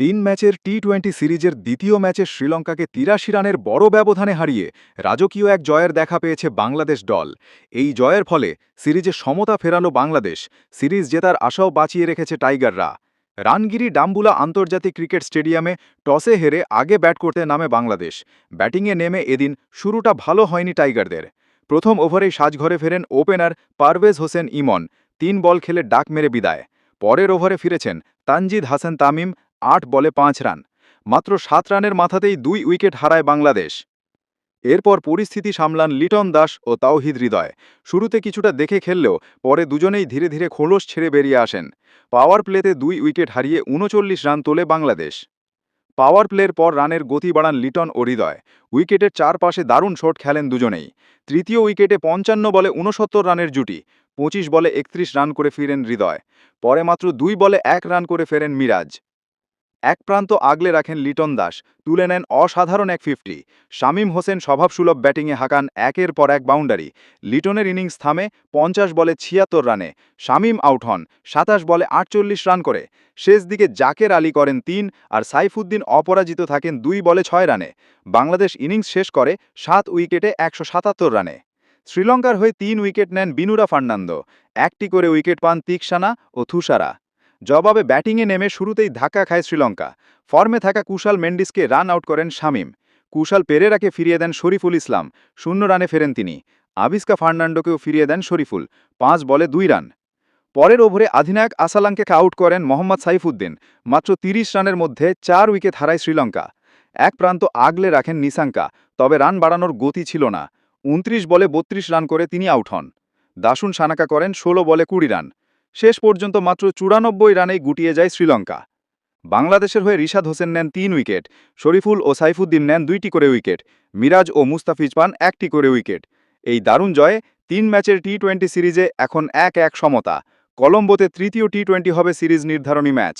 তিন ম্যাচের T twenty সিরিজের দ্বিতীয় ম্যাচে শ্রীলঙ্কাকে তিরাশি রানের বড় ব্যবধানে হারিয়ে রাজকীয় এক জয়ের দেখা পেয়েছে বাংলাদেশ দল। এই জয়ের ফলে সিরিজে সমতা ফেরালো বাংলাদেশ। সিরিজ জেতার আশাও বাঁচিয়ে রেখেছে টাইগাররা। রানগিরি ডাম্বুলা আন্তর্জাতিক ক্রিকেট স্টেডিয়ামে টসে হেরে আগে ব্যাট করতে নামে বাংলাদেশ। ব্যাটিংয়ে নেমে এদিন শুরুটা ভালো হয়নি টাইগারদের। প্রথম ওভারেই সাজঘরে ফেরেন ওপেনার পারভেজ হোসেন ইমন। তিন বল খেলে ডাক মেরে বিদায়। পরের ওভারে ফিরেছেন তানজিদ হাসান তামিম আট বলে পাঁচ রান, মাত্র সাত রানের মাথাতেই দুই উইকেট হারায় বাংলাদেশ। এরপর পরিস্থিতি সামলান লিটন দাস ও তাওহিদ হৃদয়। শুরুতে কিছুটা দেখে খেললেও পরে দুজনেই ধীরে ধীরে খোলস ছেড়ে বেরিয়ে আসেন। পাওয়ার প্লেতে দুই উইকেট হারিয়ে উনচল্লিশ রান তোলে বাংলাদেশ। পাওয়ার প্লের পর রানের গতি বাড়ান লিটন ও হৃদয়। উইকেটের চারপাশে দারুণ শট খেলেন দুজনেই। তৃতীয় উইকেটে পঞ্চান্ন বলে উনসত্তর রানের জুটি, পঁচিশ বলে একত্রিশ রান করে ফিরেন হৃদয়। পরে মাত্র দুই বলে এক রান করে ফেরেন মিরাজ। এক প্রান্ত আগলে রাখেন লিটন দাস, তুলে নেন অসাধারণ এক ফিফটি শামীম হোসেন স্বভাবসুলভ ব্যাটিংয়ে হাঁকান একের পর এক বাউন্ডারি লিটনের ইনিংস থামে পঞ্চাশ বলে ছিয়াত্তর রানে। শামীম আউট হন, সাতাশ বলে আটচল্লিশ রান করে। শেষ দিকে জাকের আলী করেন তিন আর সাইফুদ্দিন অপরাজিত থাকেন দুই বলে ছয় রানে। বাংলাদেশ ইনিংস শেষ করে সাত উইকেটে একশো সাতাত্তর রানে। শ্রীলঙ্কার হয়ে তিন উইকেট নেন বিনুরা ফার্নান্দো। একটি করে উইকেট পান তিকসানা ও থুসারা। জবাবে ব্যাটিংয়ে নেমে শুরুতেই ধাক্কা খায় শ্রীলঙ্কা। ফর্মে থাকা কুশাল মেন্ডিসকে রান আউট করেন শামীম। কুশাল পেরেরাকে ফিরিয়ে দেন শরীফুল ইসলাম। শূন্য রানে ফেরেন তিনি। আবিস্কা ফার্নান্ডোকেও ফিরিয়ে দেন শরীফুল। পাঁচ বলে দুই রান। পরের ওভারে অধিনায়ক আসালাঙ্কে আউট করেন মোহাম্মদ সাইফুদ্দিন। মাত্র তিরিশ রানের মধ্যে চার উইকেট হারায় শ্রীলঙ্কা। এক প্রান্ত আগলে রাখেন নিসাঙ্কা তবে রান বাড়ানোর গতি ছিল না। উনত্রিশ বলে বত্রিশ রান করে তিনি আউট হন। দাসুন সানাকা করেন ষোলো বলে কুড়ি রান। শেষ পর্যন্ত মাত্র চুরানব্বই রানেই গুটিয়ে যায় শ্রীলঙ্কা। বাংলাদেশের হয়ে রিশাদ হোসেন নেন তিন উইকেট, শরীফুল ও সাইফুদ্দিন নেন দুইটি করে উইকেট, মিরাজ ও মুস্তাফিজ পান একটি করে উইকেট। এই দারুণ জয়ে তিন ম্যাচের টি টোয়েন্টি সিরিজে এখন এক এক সমতা। কলম্বোতে তৃতীয় টি টোয়েন্টি হবে সিরিজ নির্ধারণী ম্যাচ।